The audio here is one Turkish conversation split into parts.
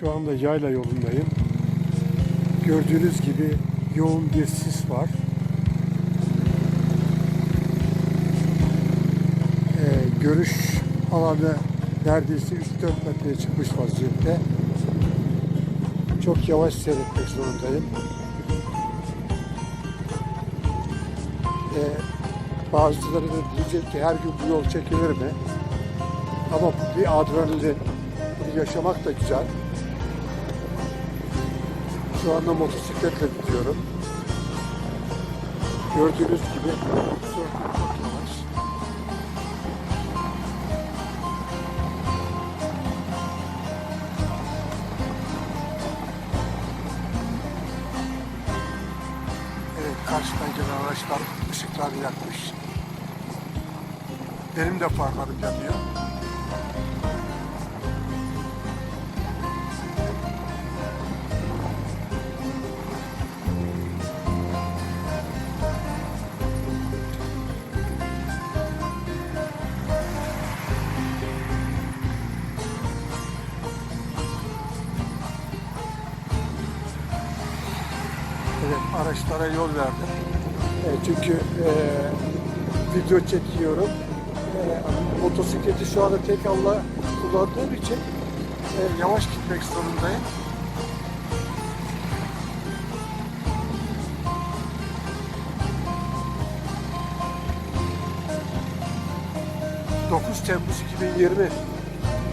Şu anda yayla yolundayım. Gördüğünüz gibi yoğun bir sis var. Ee, görüş alanı neredeyse 3-4 metreye çıkmış vaziyette. Çok yavaş seyretmek zorundayım. Ee, bazıları da diyecek ki her gün bu yol çekilir mi? Ama bir adrenalin. Bunu yaşamak da güzel. Şu anda motosikletle gidiyorum. Gördüğünüz gibi süratim çok yavaş. Evet, karşıdan gelen araçlar ışıkları yakmış. Benim de farlarım yanıyor. Evet, araçlara yol verdim. E, çünkü e, video çekiyorum. E, motosikleti şu anda tek Allah kullandığım için e, yavaş gitmek zorundayım. ...9 Temmuz 2020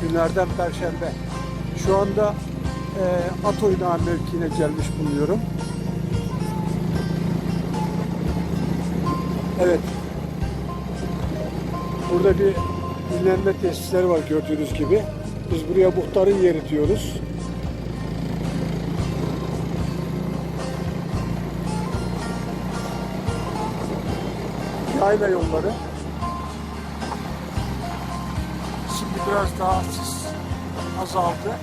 günlerden Perşembe. Şu anda e, at oynağı mevkiine gelmiş bulunuyorum. Evet. Burada bir dinlenme tesisleri var gördüğünüz gibi. Biz buraya muhtarın yeri diyoruz. Yayla yolları. Şimdi biraz daha sis azaldı.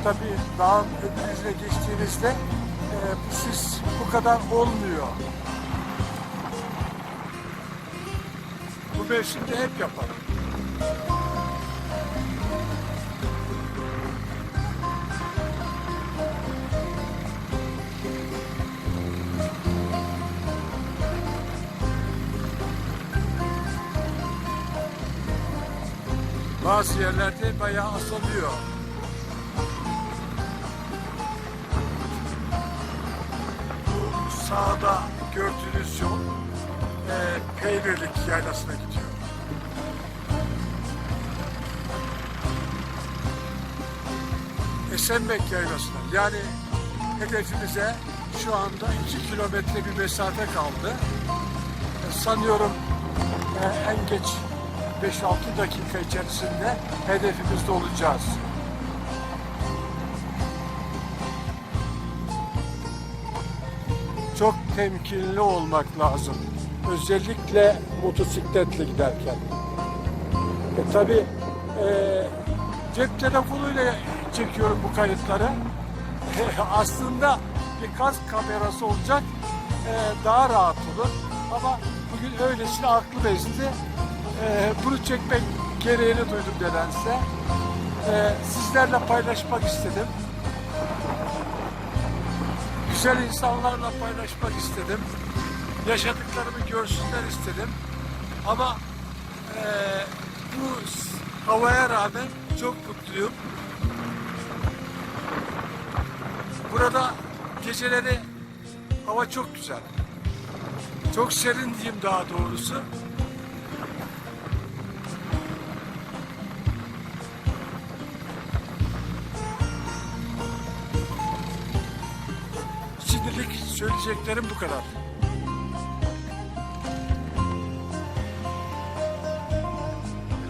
E tabi dağın öbür yüzüne geçtiğinizde e, bu sis bu kadar olmuyor. Bu mevsimde hep yaparım. Bazı yerlerde bayağı asılıyor. Sağda gördüğünüz yol e, Peynirlik yaylasına gidiyor. Esenbek yaylasına yani hedefimize şu anda 2 kilometre bir mesafe kaldı. E, sanıyorum e, en geç 5-6 dakika içerisinde hedefimizde olacağız. Çok temkinli olmak lazım. Özellikle motosikletle giderken. E, tabii e, cep telefonuyla çekiyorum bu kayıtları. Aslında bir kask kamerası olacak e, daha rahat olur. Ama bugün öylesine aklı bezdi. E, bunu çekmek gereğini duydum nedense. E, sizlerle paylaşmak istedim. Güzel insanlarla paylaşmak istedim. Yaşadıklarımı görsünler istedim. Ama e, bu havaya rağmen çok mutluyum. Burada geceleri hava çok güzel. Çok serin diyeyim daha doğrusu. Şimdilik söyleyeceklerim bu kadar.